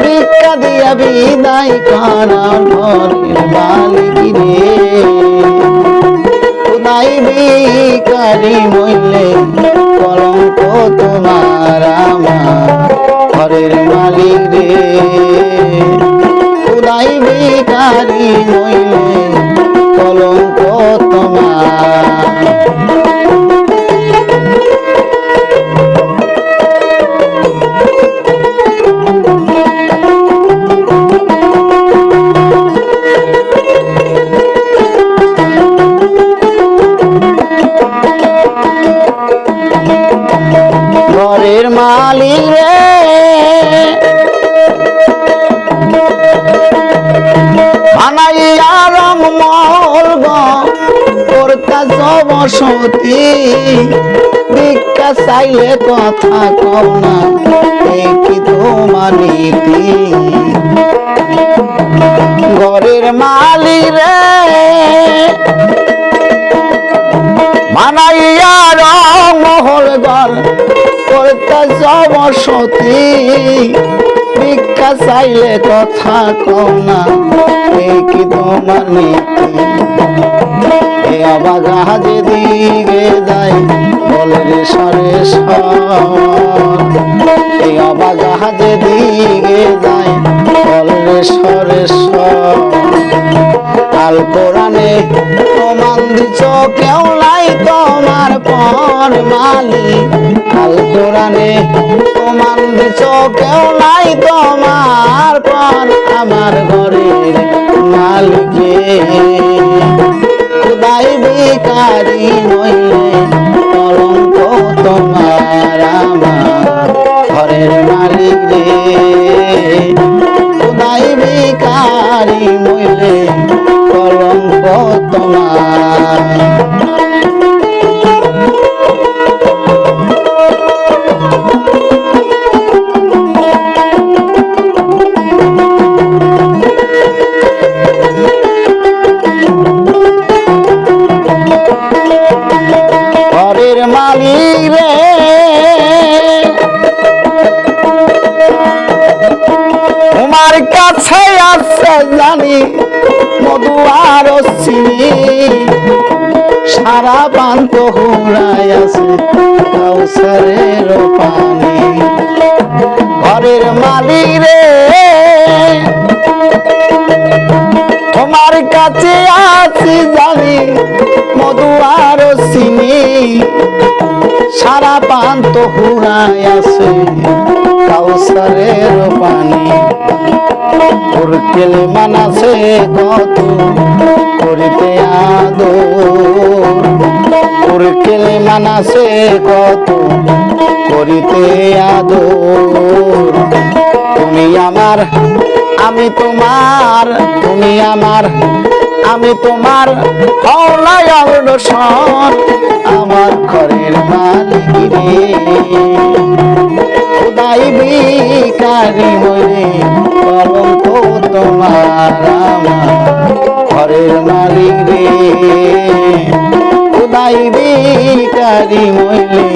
ভিক্ষা দিয়া বিদায় করা ঘরের মালিক রে খুদাই ভিকারি মইলে ঘরের মালিক রে। বানাইয়া রং মহল করতা বসতি। ভিক্ষা চাইলে কথা কও না কি তোমার নীতি ঘরের মালিক রে। মানাইয়া রং মহল গল করতে সতী। ভিক্ষা চাইলে কথা কও না এই কি তোমার নীতি? এ অবাগা যে আল কোরআনে প্রমাণ দিছ, কেউ নাই তোমার পর মালি আল কোরআনে প্রমাণ দিছ, কেউ নাই তোমার পর আমার ঘরের মালিকে খুদাই বিকারি নইলে তোমার ঘরের মালিক রে। কাছে আছে জানি সারা পান্ত হুড়াই আছে কাউসারের পানি। ঘরের মালিক রে, তোমার কাছে আছি জানি, মধু আর চিনি। সারা পান্ত হুড়াই আছে কাউসারের পানি। ওর কেলে মানাছে কত করিতে আদো ওর কেলে মানাছে কত করিতে আদো তুমি আমার, আমি তোমার, তুমি আমার, আমি তোমার অগ্রসর আমার ঘরের মালিক রে। বিকারি মরে কলঙ্ক তোমার আমার। ঘরের মালিক রে। খুদাই বিকারি মইলে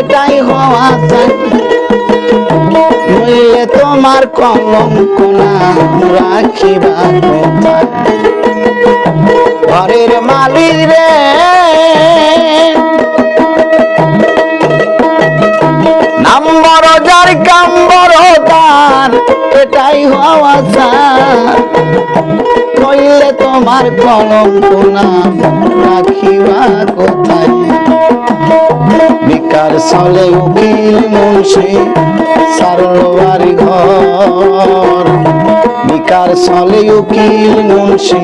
এটাই হওয়া চাই। নইলে তোমার কলঙ্ক নাম রাখিবা ঘরের মালিক রে তোমার কলঙ্ক নাম রাখিবা কোথায়? বিকার চলে উকিল মুন্সি বাড়ি ঘর। বিকার চলে উকিল মুন্সি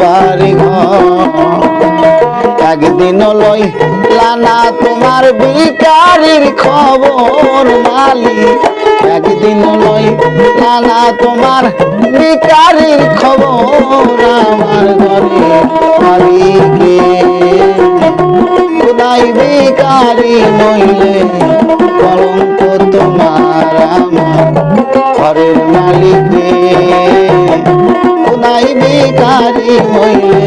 বাড়ি ঘর। একদিন লই লানা তোমার বিকারির খবর মালিক একদিন লই নানা তোমার বিকারির খবর আমার ঘরে মালিকে খুদাই বিকারি নইলে কলঙ্ক তোমার আমার ঘরের মালিকে। খুদাই বিকারি হইলে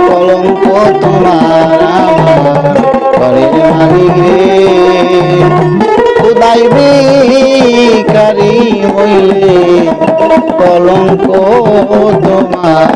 কলঙ্ক তোমার কলঙ্ক তোমার।